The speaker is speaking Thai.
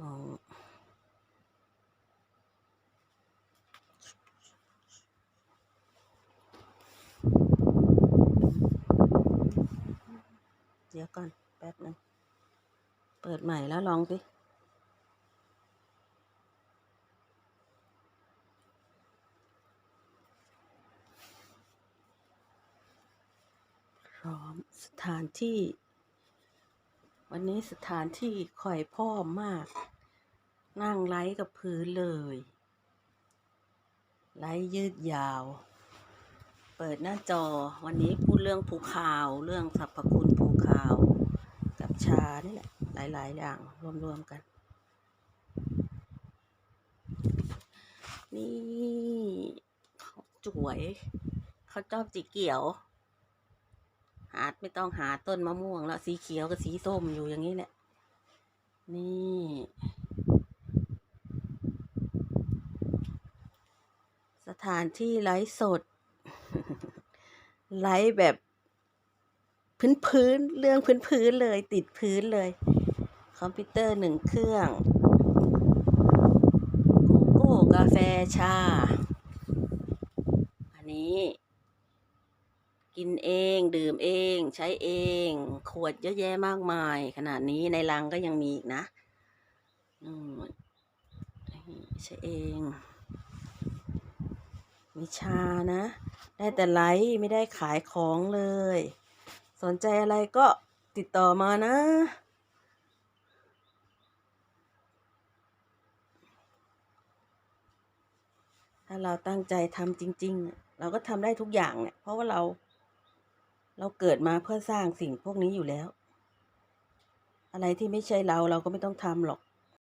มองเดี๋ยวก่อน แป๊บหนึง เปิดใหม่แล้วลองสิพร้อมสถานที่ วันนี้สถานที่ข่อยพ่อมาก นั่งไล้กับพื้นเลยไล้ยืดยาว เปิดหน้าจอวันนี้พูดเรื่องภูเขาเรื่องสรรพคุณภูเขากับชานี่แหละหลาย ๆ อย่างรวม ๆ กัน นี่เขาจวยเขาชอบสีเขียว หาไม่ต้องหาต้นมะม่วงแล้วสีเขียวกับสีส้มอยู่อย่างนี้แหละ นี่ สถานที่ไลฟ์สด ไลฟ์แบบพื้นพื้นๆเรื่องพื้นพื้นๆเลย ติดพื้นเลย คอมพิวเตอร์หนึ่งเครื่องโกโก้กาแฟชา อันนี้ กินเอง ดื่มเอง ใช้เอง ขวดเยอะแยะมากมาย ขนาดนี้ในรังก็ยังมีอีกนะใช้เองมีชานะ ได้แต่ไลฟ์ไม่ได้ขายของเลย สนใจอะไรก็ติดต่อมานะ ถ้าเราตั้งใจทำจริง ๆ เราก็ทำได้ทุกอย่างเนี่ยเพราะว่าเรา เราเกิดมาเพื่อสร้างสิ่งพวกนี้อยู่แล้ว อะไรที่ไม่ใช่เราเราก็ไม่ต้องทำหรอก